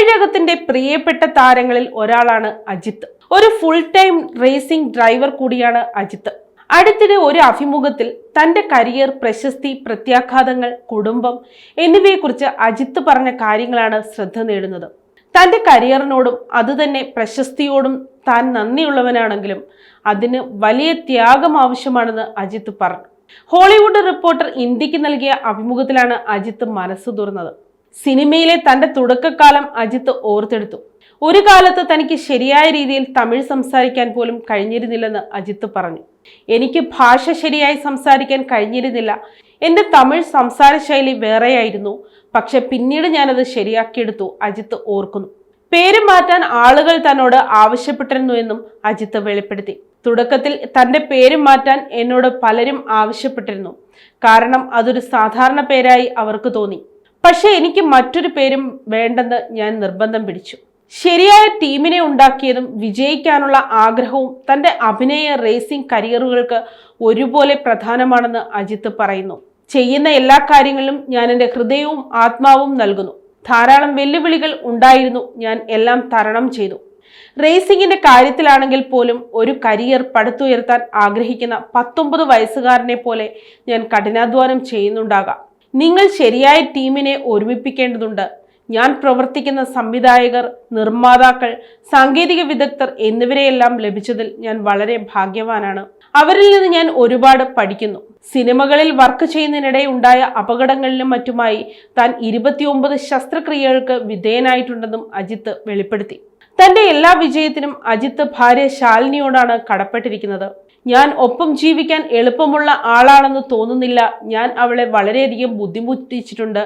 തമിഴകത്തിന്റെ പ്രിയപ്പെട്ട താരങ്ങളിൽ ഒരാളാണ് അജിത്ത്. ഒരു ഫുൾ ടൈം റേസിംഗ് ഡ്രൈവർ കൂടിയാണ് അജിത്ത്. അടുത്തിടെ ഒരു അഭിമുഖത്തിൽ തന്റെ കരിയർ പ്രശസ്തി പ്രത്യാഘാതങ്ങൾ കുടുംബം എന്നിവയെക്കുറിച്ച് അജിത്ത് പറഞ്ഞ കാര്യങ്ങളാണ് ശ്രദ്ധ നേടുന്നത്. തന്റെ കരിയറിനോടും അതുതന്നെ പ്രശസ്തിയോടും താൻ നന്ദിയുള്ളവനാണെങ്കിലും അതിന് വലിയ ത്യാഗം ആവശ്യമാണെന്ന് അജിത്ത് പറഞ്ഞു. ഹോളിവുഡ് റിപ്പോർട്ടർ ഇന്ത്യയ്ക്ക് നൽകിയ അഭിമുഖത്തിലാണ് അജിത്ത് മനസ്സ് തുറന്നത് സിനിമയിലെ തന്റെ തുടക്കക്കാലം അജിത്ത് ഓർത്തെടുത്തു. ഒരു കാലത്ത് തനിക്ക് ശരിയായ രീതിയിൽ തമിഴ് സംസാരിക്കാൻ പോലും കഴിഞ്ഞിരുന്നില്ലെന്ന് അജിത്ത് പറഞ്ഞു. എനിക്ക് ഭാഷ ശരിയായി സംസാരിക്കാൻ കഴിഞ്ഞിരുന്നില്ല. എന്റെ തമിഴ് സംസാര ശൈലി വേറെയായിരുന്നു. പക്ഷെ പിന്നീട് ഞാനത് ശരിയാക്കിയെടുത്തു അജിത്ത് ഓർക്കുന്നു. പേര് മാറ്റാൻ ആളുകൾ തന്നോട് ആവശ്യപ്പെട്ടിരുന്നു എന്നും അജിത്ത് വെളിപ്പെടുത്തി. തുടക്കത്തിൽ തന്റെ പേര് മാറ്റാൻ എന്നോട് പലരും ആവശ്യപ്പെട്ടിരുന്നു. കാരണം അതൊരു സാധാരണ പേരായി അവർക്ക് തോന്നി. പക്ഷേ എനിക്ക് മറ്റൊരു പേരും വേണ്ടെന്ന് ഞാൻ നിർബന്ധം പിടിച്ചു. ശരിയായ ടീമിനെ ഉണ്ടാക്കിയതും വിജയിക്കാനുള്ള ആഗ്രഹവും തന്റെ അഭിനയ റേസിംഗ് കരിയറുകൾക്ക് ഒരുപോലെ പ്രധാനമാണെന്ന് അജിത്ത് പറയുന്നു. ചെയ്യുന്ന എല്ലാ കാര്യങ്ങളിലും ഞാൻ എന്റെ ഹൃദയവും ആത്മാവും നൽകുന്നു. ധാരാളം വെല്ലുവിളികൾ ഉണ്ടായിരുന്നു ഞാൻ എല്ലാം തരണം ചെയ്തു. റേസിംഗിന്റെ കാര്യത്തിലാണെങ്കിൽ പോലും ഒരു കരിയർ പടുത്തുയർത്താൻ ആഗ്രഹിക്കുന്ന പത്തൊമ്പത് വയസ്സുകാരനെ പോലെ ഞാൻ കഠിനാധ്വാനം ചെയ്യുന്നുണ്ടാകാം. നിങ്ങൾ ശരിയായ ടീമിനെ ഒരുമിപ്പിക്കേണ്ടതുണ്ട്. ഞാൻ പ്രവർത്തിക്കുന്ന സംവിധായകർ നിർമ്മാതാക്കൾ സാങ്കേതിക വിദഗ്ധർ എന്നിവരെയെല്ലാം ലഭിച്ചതിൽ ഞാൻ വളരെ ഭാഗ്യവാനാണ്. അവരിൽ നിന്ന് ഞാൻ ഒരുപാട് പഠിക്കുന്നു. സിനിമകളിൽ വർക്ക് ചെയ്യുന്നതിനിടെ ഉണ്ടായ അപകടങ്ങളിലും മറ്റുമായി താൻ ഇരുപത്തിയൊമ്പത് ശസ്ത്രക്രിയകൾക്ക് വിധേയനായിട്ടുണ്ടെന്നും അജിത്ത് വെളിപ്പെടുത്തി. തന്റെ എല്ലാ വിജയത്തിനും അജിത്ത് ഭാര്യ ശാലിനിയോടാണ് കടപ്പെട്ടിരിക്കുന്നത്. ഞാൻ ഒപ്പം ജീവിക്കാൻ എളുപ്പമുള്ള ആളാണെന്ന് തോന്നുന്നില്ല. ഞാൻ അവളെ വളരെയധികം ബുദ്ധിമുട്ടിച്ചിട്ടുണ്ട്.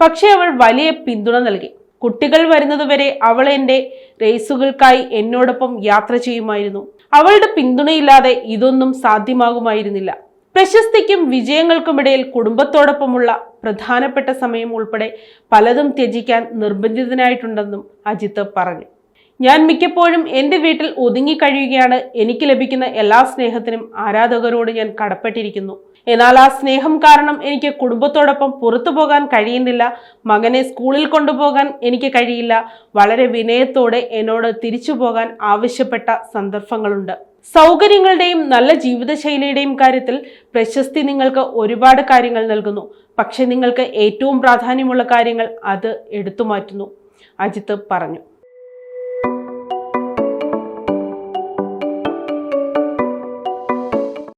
പക്ഷേ അവൾ വലിയ പിന്തുണ നൽകി. കുട്ടികൾ വരുന്നതുവരെ അവൾ എന്റെ റേസുകൾക്കായി എന്നോടൊപ്പം യാത്ര ചെയ്യുമായിരുന്നു. അവളുടെ പിന്തുണയില്ലാതെ ഇതൊന്നും സാധ്യമാകുമായിരുന്നില്ല. പ്രശസ്തിക്കും വിജയങ്ങൾക്കുമിടയിൽ കുടുംബത്തോടൊപ്പമുള്ള പ്രധാനപ്പെട്ട സമയം ഉൾപ്പെടെ പലതും ത്യജിക്കാൻ നിർബന്ധിതനായിട്ടുണ്ടെന്നും അജിത്ത് പറഞ്ഞു. ഞാൻ മിക്കപ്പോഴും എന്റെ വീട്ടിൽ ഒതുങ്ങി കഴിയുകയാണ് എനിക്ക് ലഭിക്കുന്ന എല്ലാ സ്നേഹത്തിനും ആരാധകരോട് ഞാൻ കടപ്പെട്ടിരിക്കുന്നു. എന്നാൽ ആ സ്നേഹം കാരണം എനിക്ക് കുടുംബത്തോടൊപ്പം പുറത്തു പോകാൻ കഴിയുന്നില്ല മകനെ സ്കൂളിൽ കൊണ്ടുപോകാൻ എനിക്ക് കഴിയില്ല വളരെ വിനയത്തോടെ എന്നോട് തിരിച്ചു പോകാൻ ആവശ്യപ്പെട്ട സന്ദർഭങ്ങളുണ്ട്. സൗകര്യങ്ങളുടെയും നല്ല ജീവിതശൈലിയുടെയും കാര്യത്തിൽ പ്രശസ്തി നിങ്ങൾക്ക് ഒരുപാട് കാര്യങ്ങൾ നൽകുന്നു. പക്ഷെ നിങ്ങൾക്ക് ഏറ്റവും പ്രാധാന്യമുള്ള കാര്യങ്ങൾ അത് എടുത്തു മാറ്റുന്നു. അജിത്ത് പറഞ്ഞു.